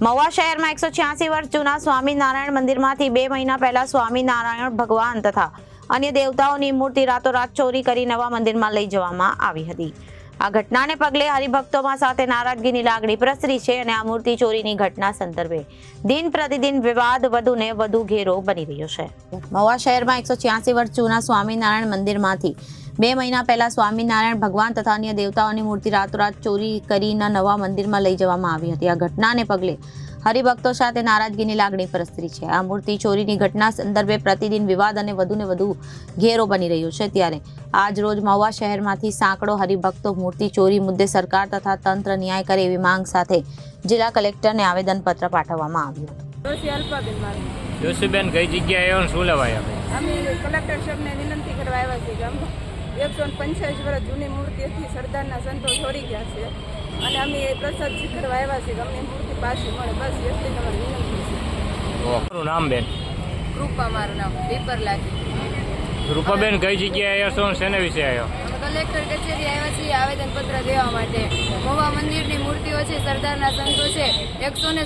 મહુવા શહેરમાં એકસો છ્યાસી વર્ષ જૂના સ્વામિનારાયણ મંદિરમાંથી બે મહિના પહેલા સ્વામિનારાયણ ભગવાન તથા અન્ય દેવતાઓની મૂર્તિ રાતોરાત ચોરી કરી નવા મંદિરમાં લઈ જવામાં આવી હતી. આ ઘટનાને પગલે હરિભક્તોમાં સાથે નારાજગીની લાગણી પ્રસરી છે અને આ મૂર્તિ ચોરીની ઘટના સંદર્ભે દિન પ્રતિદિન વિવાદ વધુને વધુ ઘેરો બની રહ્યો છે. મહુવા શહેરમાં એકસો છ્યાસી વર્ષ જૂના સ્વામિનારાયણ મંદિરમાંથી બે મહિના પહેલા સ્વામિનારાયણ ભગવાન તથા અન્ય દેવતાઓની મૂર્તિ રાતોરાત ચોરી કરીને નવા મંદિરમાં લઈ જવામાં આવી હતી. આ ઘટનાને પગલે હરિભક્તો સાથે નારાજગીની લાગણી પ્રસરી છે. આ મૂર્તિ ચોરીની ઘટના સંદર્ભે પ્રતિદિન વિવાદ અને વધુને વધુ ઘેરો બની રહ્યો છે. ત્યારે આજ રોજ મહુવા શહેરમાંથી સાંકડો હરિભક્તો મૂર્તિ ચોરી મુદ્દે સરકાર તથા તંત્ર ન્યાય કરે એવી માંગ સાથે જિલ્લા કલેક્ટરને આવેદનપત્ર પાઠવવામાં આવ્યું જોશીબેન કઈ જગ્યાએ શું લેવાય અમે કલેક્ટર સાહેબને વિનંતી કરવા આવ્યા છીએ એકસો ને પંચ્યાસી વર્ષ જૂની મૂર્તિથી સરદારના સંતો છોડી ગયા છે. અને અમે એ પ્રસાદ શીખરવા આવ્યા છીએ કે અમને મૂર્તિ પાછી મળે. બસ એટલી તમારી વિનંતી છે. તમારું નામ બેન. કૃપા મારું નામ. પેપર લાગી રૂપાબેન કઈ જગ્યાએ આવ્યો છો શેના વિશે આવ્યો કલેક્ટર કચેરી આવ્યા છીએ, આવેદનપત્ર દેવા માટે. મહુવા મંદિરની મૂર્તિઓ છે, સરદારના સંતો છે. એકસો ને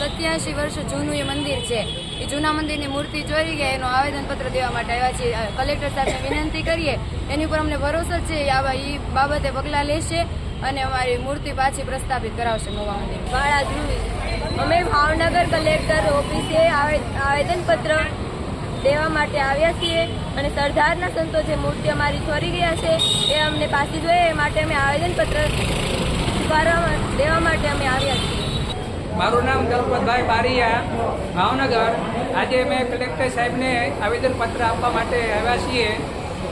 સત્યાસી વર્ષ જૂનું એ મંદિર છે. એ જૂના મંદિરની મૂર્તિ ચોરી ગયા, એનું આવેદનપત્ર દેવા માટે આવ્યા છીએ. કલેક્ટર સાહેબને વિનંતી કરીએ. એની ઉપર અમને ભરોસો છે આવા એ બાબતે પગલાં લેશે અને અમારી મૂર્તિ પાછી પ્રસ્થાપિત કરાવશે મહુવા મંદિર. બાળા અમે ભાવનગર કલેક્ટર ઓફિસે આવેદનપત્ર દેવા માટે આવ્યા છીએ અને સરદારના સંતો જે મૂર્તિ અમારી છોરી ગયા છે, એ અમને પાછી જોઈએ. એ માટે અમે આવેદનપત્ર સ્વીકારવા દેવા માટે અમે આવ્યા છીએ. મારું નામ દલપતભાઈ બારીયા, ભાવનગર. આજે મેં કલેક્ટર સાહેબને આવેદનપત્ર આપવા માટે આવ્યા છીએ.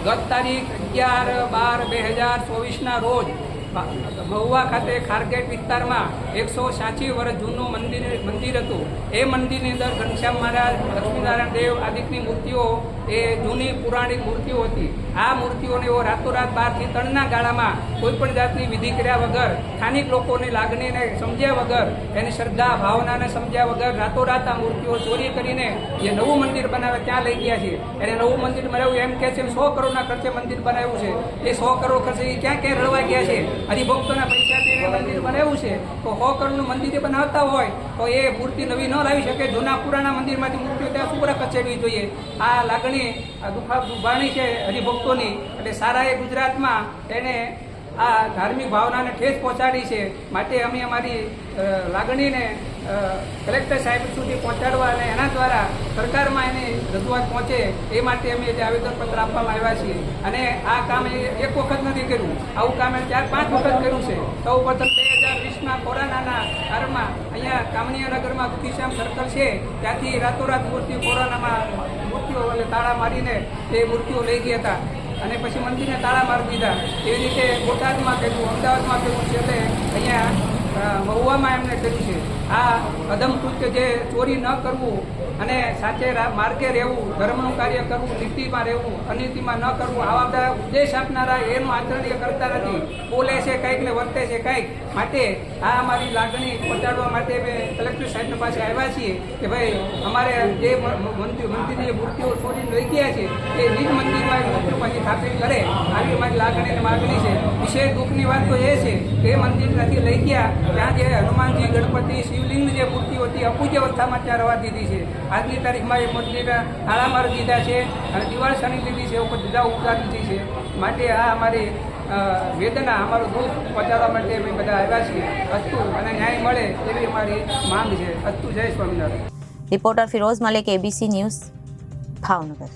ગત તારીખ અગિયાર બાર બે હજાર ચોવીસના રોજ મહુવા ખાતે ખારગેટ વિસ્તારમાં એકસો સાચી વર્ષ જૂનું મંદિર મંદિર હતું. એ મંદિરની અંદર ઘનશ્યામ મહારાજ, લક્ષ્મીનારાયણ દેવ આદિકની મૂર્તિઓ, એ જૂની પુરાણિક મૂર્તિઓ હતી. આ મૂર્તિઓને એવો રાતોરાત બારથી ત્રણના ગાળામાં કોઈપણ જાતની વિધિ કર્યા વગર, સ્થાનિક લોકોની લાગણીને સમજ્યા વગર, એની શ્રદ્ધા, ભાવનાને સમજ્યા વગર રાતોરાત આ મૂર્તિઓ ચોરી કરીને જે નવું મંદિર બનાવે ત્યાં લઈ ગયા છે. એને નવું મંદિર બનાવ્યું એમ કે છે, સો કરોડના ખર્ચે મંદિર બનાવ્યું છે. એ સો કરોડ ખર્ચે એ ક્યાં ક્યાં રળવા ગયા છે? હરિભક્તોના પૈસા મંદિર બનાવ્યું છે. તો સો કરોડનું મંદિર બનાવતા હોય, તો એ મૂર્તિ નવી ન લાવી શકે. જૂના પુરાણા મંદિરમાંથી મૂર્તિઓ ત્યાં શું કચેડવી જોઈએ. આ લાગણી દુખા દુભાણી છે હરિભક્તોની. એટલે સારા એ ગુજરાતમાં એને આ ધાર્મિક ભાવનાને ઠેસ પહોંચાડી છે. માટે અમે અમારી લાગણીને કલેક્ટર સાહેબ સુધી પહોંચાડવા અને એના દ્વારા સરકારમાં એની રજૂઆત પહોંચે એ માટે અમે જે આવેદનપત્ર આપવામાં આવ્યા છીએ. અને આ કામ એક વખત નથી કર્યું. આવું કામ એ ચાર, પાંચ વખત કર્યું છે. સૌ પ્રથમ બે હજાર વીસમાં કોરોનાના કારમાં અહીંયા કામણીયાનગરમાં દુખીશ્યામ સર્કલ છે. ત્યાંથી રાતોરાત મૂર્તિઓ, કોરોનામાં મૂર્તિઓ એટલે તાળા મારીને એ મૂર્તિઓ લઈ ગયા હતા. અને પછી મંદિરને તાળા મારી દીધા. એવી રીતે બોટાદમાં કર્યું અમદાવાદમાં કર્યું છે એટલે અહીંયા મહુવામાં એમને કર્યું છે. આ કદમ કૃત્ય જે ચોરી ન કરવું અને સાચે માર્ગે રહેવું, ધર્મનું કાર્ય કરવું, નીતિમાં રહેવું, અનીતિમાં ન કરવું, આવા બધા ઉપદેશ આપનારા એનું આચરણ કરતા નથી. બોલે છે કંઈક ને વર્તે છે કંઈક. માટે આ અમારી લાગણી પહોંચાડવા માટે અમે કલેક્ટર સાહેબની પાસે આવ્યા છીએ કે ભાઈ, અમારે જે મંદિર મંદિરની મૂર્તિઓ ચોરીને લઈ ગયા છે, એ નિજ મંદિરમાં એ મૂર્તિઓ પાછી સ્થાપિત કરે. આવી અમારી લાગણી માગણી છે. વિશેષ દુઃખની વાત તો એ છે કે મંદિર નથી લઈ ગયા. ત્યાં જે હનુમાનજી, ગણપતિ શિવલિંગની જે મૂર્તિઓ હતી, અપૂજ્ય અવસ્થામાં ત્યાં રવા દીધી છે. આજની તારીખમાં એ મંદિરના તાળા મારી દીધા છે અને દિવાળ શણી લીધી છે ઉપર દીધા ઉતારી દીધી છે. માટે આ અમારી વેદના અમારું દુઃખ પહોંચાડવા માટે અમે બધા આવ્યા છીએ. અસ્તુ અને ન્યાય મળે એવી અમારી માંગ છે. અસ્તુ, જય Swaminarayan. Reporter Firoz Malik ABC news, Bhavnagar.